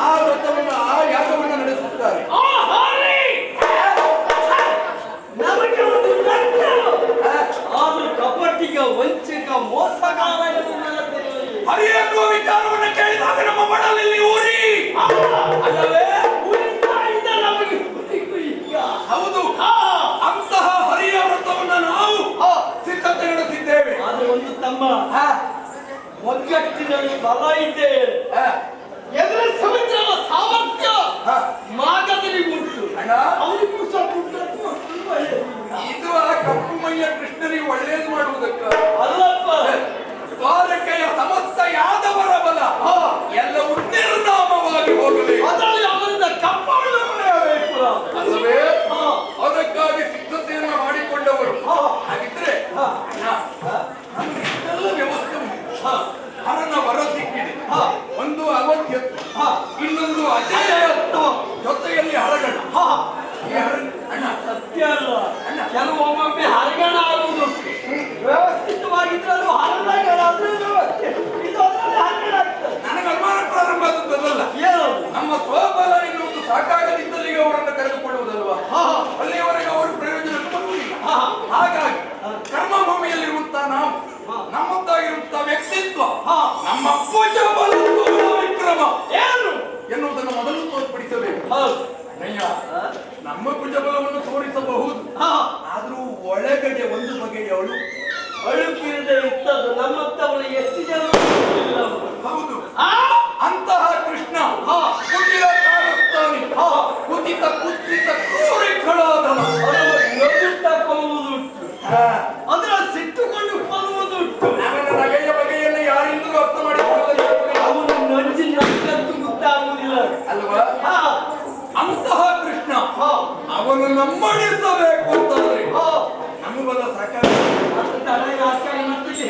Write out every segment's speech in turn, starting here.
ಆ ವ್ರತವನ್ನು ಆ ಯಾಗವನ್ನು ನಡೆಸುತ್ತಾರೆ. ಕಪಟಿಗ ವಂಚಕ ಮೋಸಗಾರ ಹರಿ ಎನ್ನುವ ವಿಚಾರವನ್ನು ಕೇಳಿದಾಗ ನಮ್ಮ ಮಡಲಲ್ಲಿ ಊರಿ! ಅಲ್ಲವೇ? ಹೌದು. ಅಂತಹ ಹರಿಯ ವ್ರತವನ್ನು ನಾವು ಸಿದ್ಧತೆ ನಡೆಸಿದ್ದೇವೆ. ಆದ್ರೆ ಒಂದು ತಮ್ಮ ಒಗ್ಗಟ್ಟಿನಲ್ಲಿ ಬಲ ಇದೆ. ಹೇಳಿ ಅವಳು. ಅಳುಕಿರದೆ ಇತ್ತದು ನಮ್ಮತ್ತವಳು ಎಷ್ಟು ಜನ ಹೌದು. ಅಂತಹ ಕೃಷ್ಣ ಕುಟಿಲ ಕಾಣುತ್ತಾನೆ ಅದರ ಸಿಟ್ಟುಕೊಂಡು ನನ್ನ ಅರ್ಥ ಅವನು ಅಲ್ವಾ? ಅಂತಹ ಕೃಷ್ಣ ಅವನು ನಮ್ಮಣಿಸಬೇಕು ತಕ್ಕ ತಲೆ ರಾಜಕಾರಣ ಮಾಡ್ತಿದ್ದೆ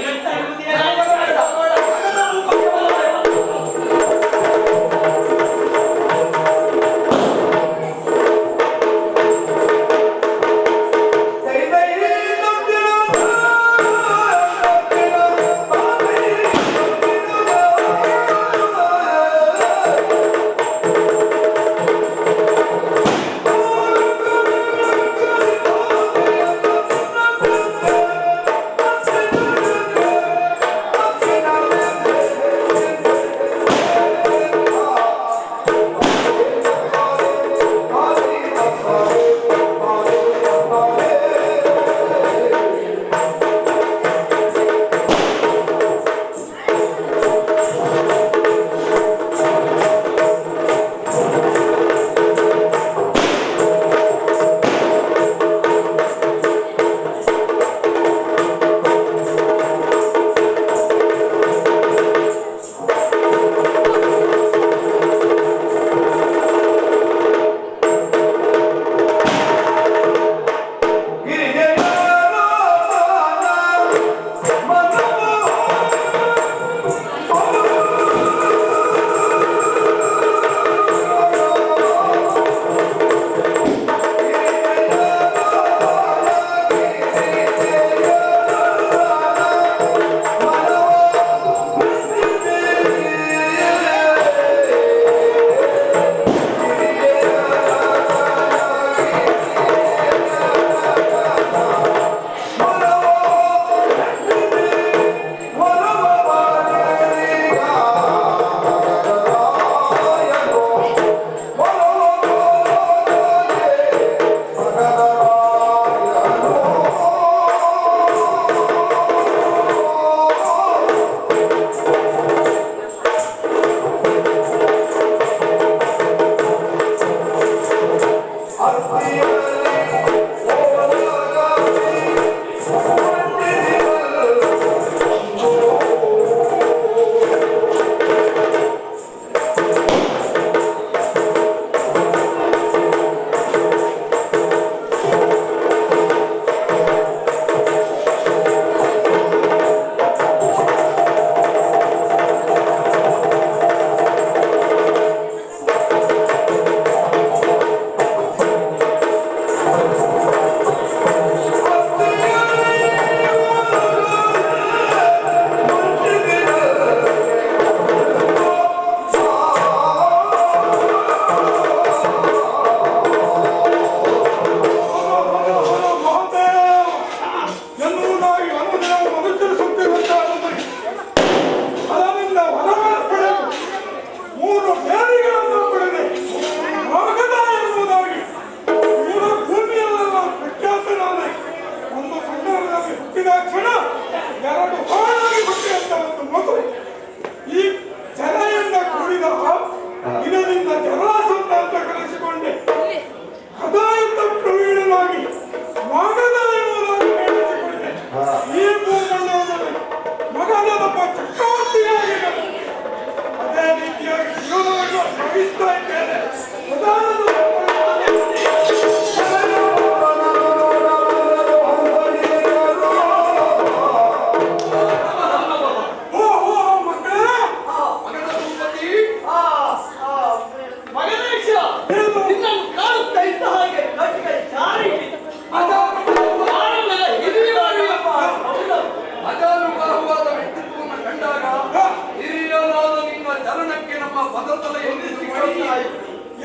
ಕಾರಣಕ್ಕೆ ನಮ್ಮ ಬದಲ ಎಲ್ಲಿ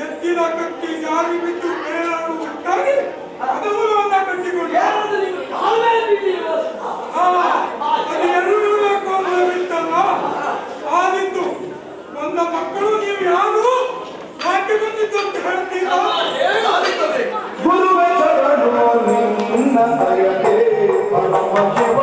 ಎತ್ತಿನ ಕಟ್ಟಿ ಜಾರಿ ಬಿದ್ದು ಮೇಲಾಡು ಅದವನ್ನ ಕಟ್ಟಿಕೊಂಡು. ಎರಡು ಆದಿತ್ತು. ನನ್ನ ಮಕ್ಕಳು ನೀವು ಯಾರು? ಯಾಕೆ ಬಂದಿದ್ದು ಅಂತ ಹೇಳ್ತೀರ? ಗುರುವೆ ನಿನ್ನ ಪರಮ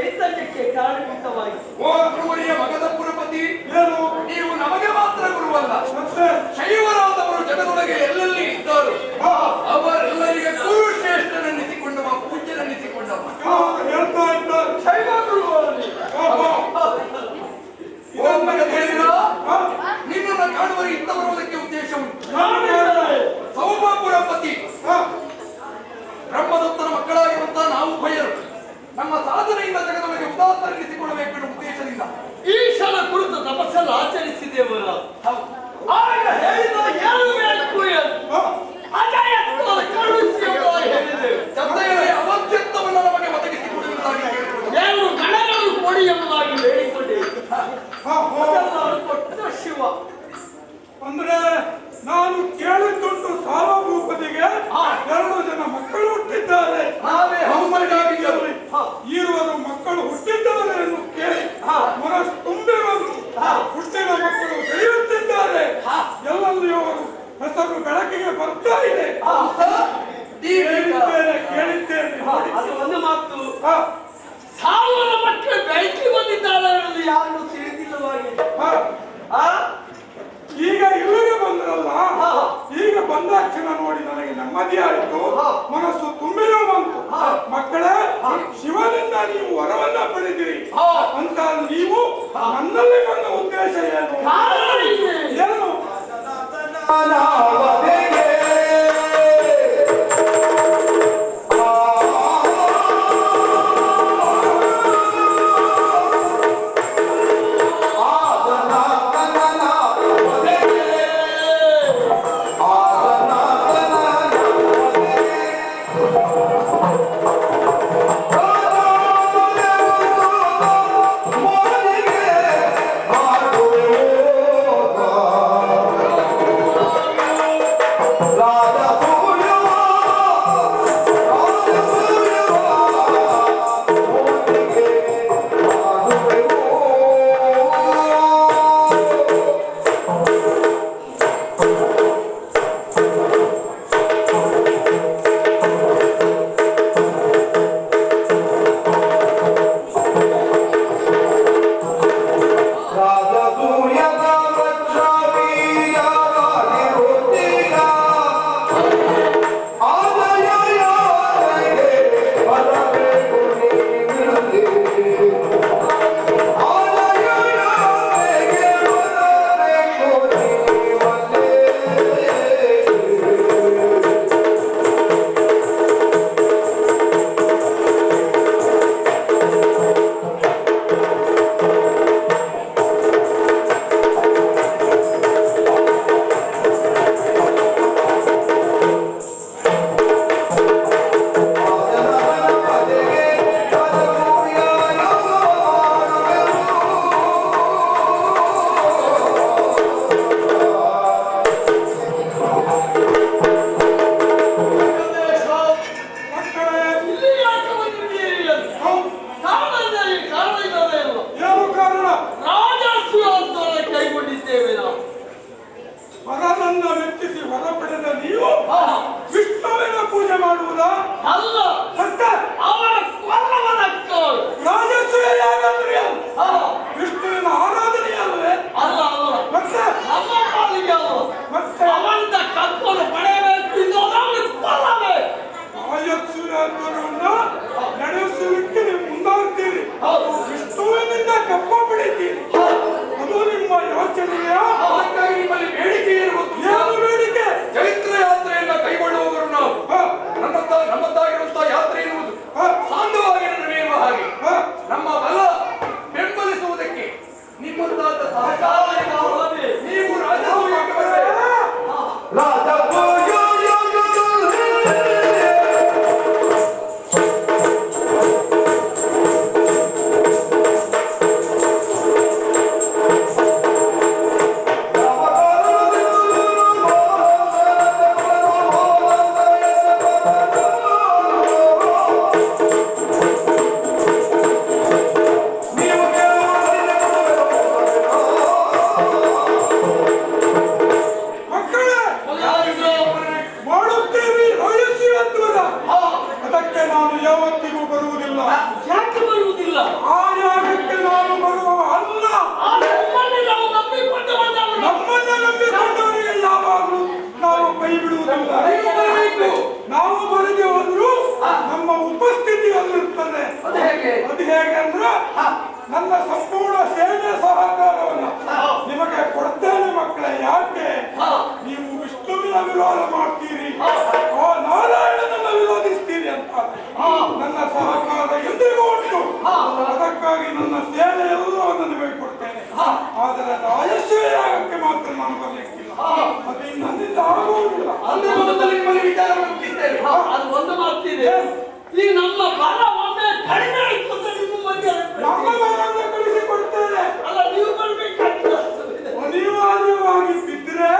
Eita, que que é caro, de mas... Ô, ಆಚರಿಸಿದ್ದೇವರ ಹೌದು. ಬರ್ತಾ ಇದೆ. ಕೇಳಿದ್ದೇನೆ. ಅದು ಒಂದು ಮಾತು. ಸಾವಿರ ಮಕ್ಕಳು ಬೆಳಕಿ ಬಂದಿದ್ದಾರೆ ಅನ್ನೋದು ಯಾರು. ಆ? ಈಗ ಇಲ್ಲಿಗೆ ಬಂದ್ರಲ್ಲ. ಈಗ ಬಂದಾಕ್ಷಣ ನೋಡಿ ನನಗೆ ನೆಮ್ಮದಿ ಆಯಿತು. ಮನಸ್ಸು ತುಂಬಿರೋ ಬಂತು. ಮಕ್ಕಳೇ ಶಿವನಿಂದ ನೀವು ವರವನ್ನ ಪಡೆದಿರಿ. ಅಂತ ನೀವು ನನ್ನಲ್ಲಿ ಬಂದ ಉದ್ದೇಶ ಏನು? ಕಾರಣ ಇದೆ. Guru not. ನಂಬಿಕೊಂಡವರಿಗೆ ಯಾವಾಗಲೂ ನಾವು ಕೈ ಬಿಡುವುದಿಲ್ಲ. ನಾವು ಬರದೆ ಹೋದ್ರು ನಮ್ಮ ಉಪಸ್ಥಿತಿಯಲ್ಲಿರ್ತದೆ ಅದು ಹೇಗೆ? ಅದು ಹೇಗೆ ಅಂದ್ರೆ ನನ್ನ ಸಂಪೂರ್ಣ ಸೇವೆ ಸಹಕಾರವನ್ನ ನಿಮಗೆ ಕೊಡ್ತೇನೆ ಮಕ್ಕಳೇ ಯಾಕೆ? ನೀವು ವಿಷ್ಣುವಿನ ವಿರೋಧ ಮಾಡ್ತೀರಿ. ಆ ನಾರಾಯಣನನ್ನ ವಿರೋಧಿಸ್ತೀರಿ ಅಂತ. ನನ್ನ ಸಹಕಾರ ಎಂದಿಗೂ ಉಂಟು. ಅದಕ್ಕಾಗಿ ನನ್ನ ಸೇವೆ ಎಲ್ಲವನ್ನು ನಿಮಗೆ ಕೊಡ್ತೇನೆ ಆದರೆ ರಾಜಸ್ವೇಯಾಗಕ್ಕೆ ಮಾತ್ರ ನಾನು ಬರಲಿಕ್ಕಿಲ್ಲ. ಮತ್ತೆ ನನ್ನಿಂದ ಆಗುವುದಿಲ್ಲ. ಅಂದು ಮೊದಲು ನಿಮ್ಮಲ್ಲಿ ವಿಚಾರ ಅದು ಒಂದು ಮಾತಿದೆ. ಈ ನಮ್ಮ ಬಲ ಒಮ್ಮೆ ಕಡಿಮೆ ಆಯ್ತು ಅಂತ ನಿಮ್ಮ ಮಧ್ಯೆ ನಮ್ಮ ಮನೆಯನ್ನು ಕಳಿಸಿಕೊಡ್ತೇನೆ ಅಲ್ಲ ನೀವು ಬರ್ಬೇಕಾಗ್ತದೆ ಅನಿವಾರ್ಯವಾಗಿ ಬಿದ್ದರೆ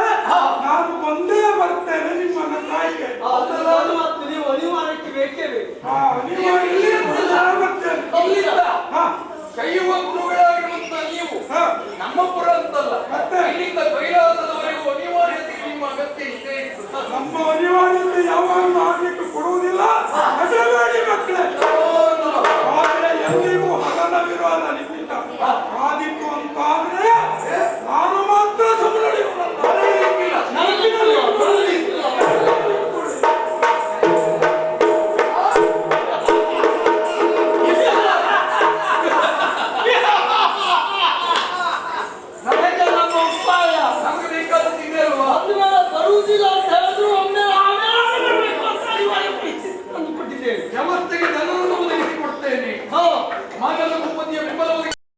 ನಾನು ಬಂದೇ ಬರ್ತೇನೆ ನಿಮ್ಮನ್ನ ಕಾಯ್ಕೆ ಅದೆಲ್ಲ ಒಂದು ಮಾತು ನೀವು ಅನಿವಾರ್ಯಕ್ಕೆ ಬೇಕೇ ಬೇಕು ಆ, ಅನಿವಾರ್ಯ ಇಲ್ಲಿ ನಾನು ಬರ್ತೇನೆ ಇಲ್ಲಿಂದ ಹಾ, ಕೈಯುವ ಗುರುಗಳಾಗಿರುವಂತಹ ನೀವು ಹಾ. ನಮ್ಮ ಪುರ ಅಂತಲ್ಲ ಮತ್ತೆ? ಇಲ್ಲಿಂದ ಕೈಲಾಸದವರೆಗೂ ಅನಿವಾರ್ಯತೆ ನಿಮ್ಮ ಅಗತ್ಯ ಇದೆ ನಮ್ಮ ಅನಿವಾರ್ಯತೆ ಯಾವಾಗಲೂ ಆಗ್ಲಿಕ್ಕೆ ಕೊಡುವುದಿಲ್ಲ ಮಕ್ಕಳೇ